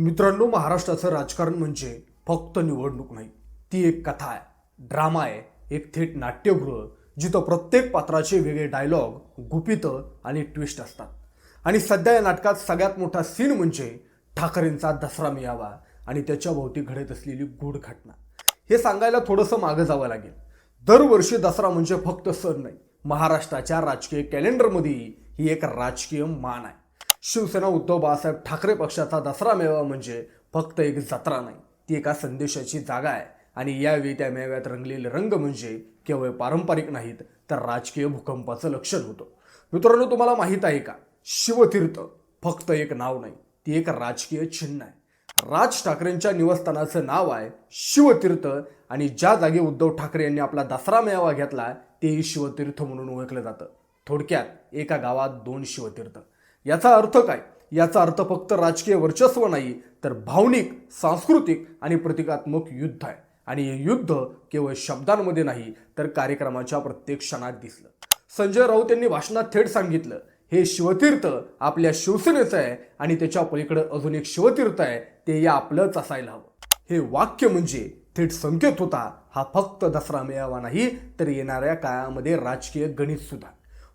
मित्रांनो महाराष्ट्राचं राजकारण म्हणजे फक्त निवडणूक नाही. ती एक कथा आहे. ड्रामा आहे. एक थेट नाट्यगृह जिथं प्रत्येक पात्राचे वेगळे डायलॉग गुपितं आणि ट्विस्ट असतात. आणि सध्या या नाटकात सगळ्यात मोठा सीन म्हणजे ठाकरेंचा दसरा मिळावा आणि त्याच्या भोवती घडत असलेली गूढ घटना. हे सांगायला थोडंसं मागं जावं लागेल. दरवर्षी दसरा म्हणजे फक्त सण नाही. महाराष्ट्राच्या राजकीय कॅलेंडरमध्ये ही एक राजकीय मान आहे. शिवसेना उद्धव बाळासाहेब ठाकरे पक्षाचा दसरा मेळावा म्हणजे फक्त एक जत्रा नाही ती एका संदेशाची जागा आहे. आणि यावेळी त्या मेळाव्यात रंगलेले रंग म्हणजे केवळ पारंपरिक नाहीत तर राजकीय भूकंपाचं लक्षण होतं. मित्रांनो तुम्हाला माहीत आहे का? शिवतीर्थ फक्त एक नाव नाही ती एक राजकीय चिन्ह आहे. राज ठाकरेंच्या निवासस्थानाचं नाव आहे शिवतीर्थ आणि ज्या जागी उद्धव ठाकरे यांनी आपला दसरा मेळावा घेतला तेही शिवतीर्थ म्हणून ओळखलं जातं. थोडक्यात एका गावात दोन शिवतीर्थ. याचा अर्थ काय? याचा अर्थ फक्त राजकीय वर्चस्व नाही तर भावनिक सांस्कृतिक आणि प्रतिकात्मक युद्ध आहे. आणि हे युद्ध केवळ शब्दांमध्ये नाही तर कार्यक्रमाच्या प्रत्येक क्षणात दिसलं. संजय राऊत यांनी भाषणात थेट सांगितलं हे शिवतीर्थ आपल्या शिवसेनेचं आहे आणि त्याच्या पलीकडे अजून एक शिवतीर्थ आहे ते या आपलंच असायला हवं. हे वाक्य म्हणजे थेट संकेत होता हा फक्त दसरा मेळावा नाही तर येणाऱ्या काळामध्ये राजकीय गणित सुद्धा.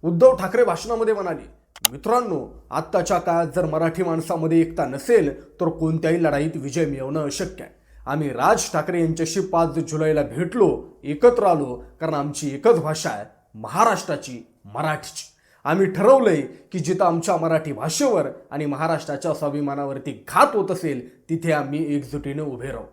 उद्धव ठाकरे भाषणामध्ये म्हणाले मित्रांनो आत्ताच्या काळात जर मराठी माणसामध्ये एकता नसेल तर कोणत्याही लढाईत विजय मिळवणं अशक्य आहे. आम्ही राज ठाकरे यांच्याशी पाच जुलैला भेटलो एकत्र आलो कारण आमची एकच भाषा आहे महाराष्ट्राची मराठीची. आम्ही ठरवलंय की जिथं आमच्या मराठी भाषेवर आणि महाराष्ट्राच्या स्वाभिमानावरती घात होत असेल तिथे आम्ही एकजुटीने उभे राहू.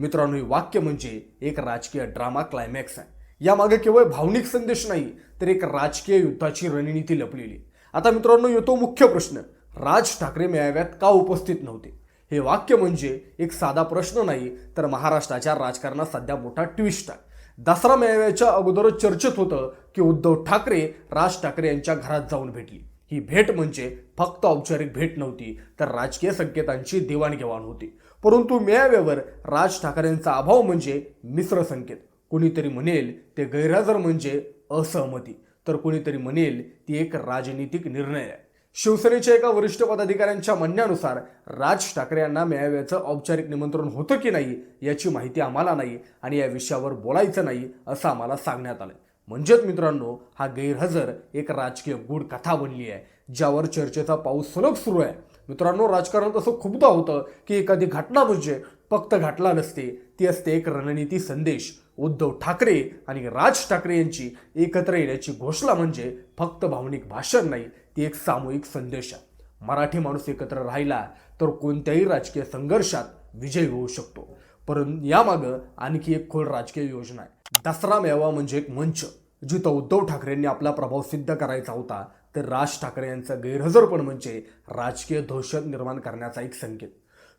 मित्रांनो हे वाक्य म्हणजे एक राजकीय ड्रामा क्लायमॅक्स आहे. यामागे केवळ भावनिक संदेश नाही तर एक राजकीय युद्धाची रणनीती लपलेली आता मित्रांनो येतो मुख्य प्रश्न. राज ठाकरे मेळाव्यात का उपस्थित नव्हते? हे वाक्य म्हणजे एक साधा प्रश्न नाही तर महाराष्ट्राच्या राजकारणात सध्या मोठा ट्विस्ट आहे. दसरा मेळाव्याच्या अगोदरच चर्चेत होतं की उद्धव ठाकरे राज ठाकरे यांच्या घरात जाऊन भेटली. ही भेट म्हणजे फक्त औपचारिक भेट नव्हती तर राजकीय संकेतांची देवाणघेवाण होती. परंतु मेळाव्यावर राज ठाकरेंचा अभाव म्हणजे मिश्र संकेत. कोणीतरी म्हणेल ते गैरहजर म्हणजे असहमती. तर कोणीतरी म्हणेल ती एक राजनीतिक निर्णय आहे. शिवसेनेच्या एका वरिष्ठ पदाधिकाऱ्यांच्या म्हणण्यानुसार राज ठाकरे यांना मेळाव्याचं औपचारिक निमंत्रण होतं की नाही याची माहिती आम्हाला नाही आणि या विषयावर बोलायचं नाही असं आम्हाला सांगण्यात आलं म्हणजेच मित्रांनो हा गैरहजर एक राजकीय गूढ कथा बनली आहे ज्यावर चर्चेचा पाऊस सलग सुरू आहे. मित्रांनो राजकारण असं खूपदा होतं की एखादी घटना म्हणजे फक्त घटना नसते ती असते एक रणनीती संदेश. उद्धव ठाकरे आणि राज ठाकरे यांची एकत्र येण्याची घोषणा म्हणजे फक्त भावनिक भाषण नाही ती एक सामूहिक संदेश आहे. मराठी माणूस एकत्र राहिला तर कोणत्याही राजकीय संघर्षात विजय होऊ शकतो. परंतु यामागं आणखी एक खोल राजकीय योजना आहे. दसरा मेळावा म्हणजे एक मंच जिथं उद्धव ठाकरेंनी आपला प्रभाव सिद्ध करायचा होता तर राज ठाकरे यांचा गैरहजरपण म्हणजे राजकीय दहशत निर्माण करण्याचा एक संकेत.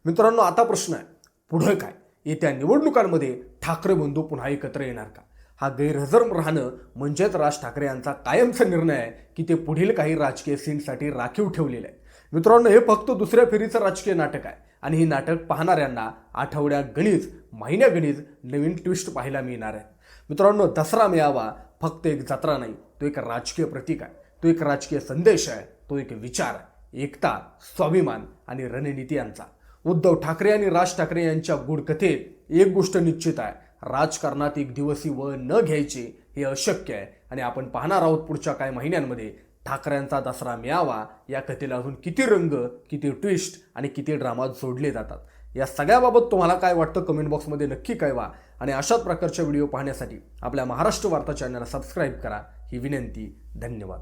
मित्रांनो आता प्रश्न आहे पुढं काय? येत्या निवडणुकांमध्ये ठाकरे बंधू पुन्हा एकत्र येणार का? हा गैरहजर राहणं म्हणजेच राज ठाकरे यांचा कायमचा निर्णय आहे की ते पुढील काही राजकीय सीनसाठी राखीव ठेवलेलं आहे मित्रांनो हे फक्त दुसऱ्या फेरीचं राजकीय नाटक आहे आणि हे नाटक पाहणाऱ्यांना आठवड्या गणित महिन्यागणित नवीन ट्विस्ट पाहायला मिळणार आहे. मित्रांनो दसरा मेळावा फक्त एक जत्रा नाही तो एक राजकीय प्रतीक आहे तो एक राजकीय संदेश आहे तो एक विचार आहे एकता स्वाभिमान आणि रणनीती यांचा. उद्धव ठाकरे आणि राज ठाकरे यांच्या गुडकथेत एक गोष्ट निश्चित आहे. राजकारणात एक दिवसी वळ न घ्यायचे हे अशक्य आहे. आणि आपण पाहणार आहोत पुढच्या काही महिन्यांमध्ये ठाकऱ्यांचा दसरा मिळावा या कथेला अजून किती रंग किती ट्विस्ट आणि किती ड्रामा जोडले जातात. या सगळ्याबाबत तुम्हाला काय वाटतं कमेंट बॉक्समध्ये नक्की कळवा. आणि अशाच प्रकारच्या व्हिडिओ पाहण्यासाठी आपल्या महाराष्ट्र वार्ता चॅनलला सबस्क्राईब करा. ही विनंती धन्यवाद.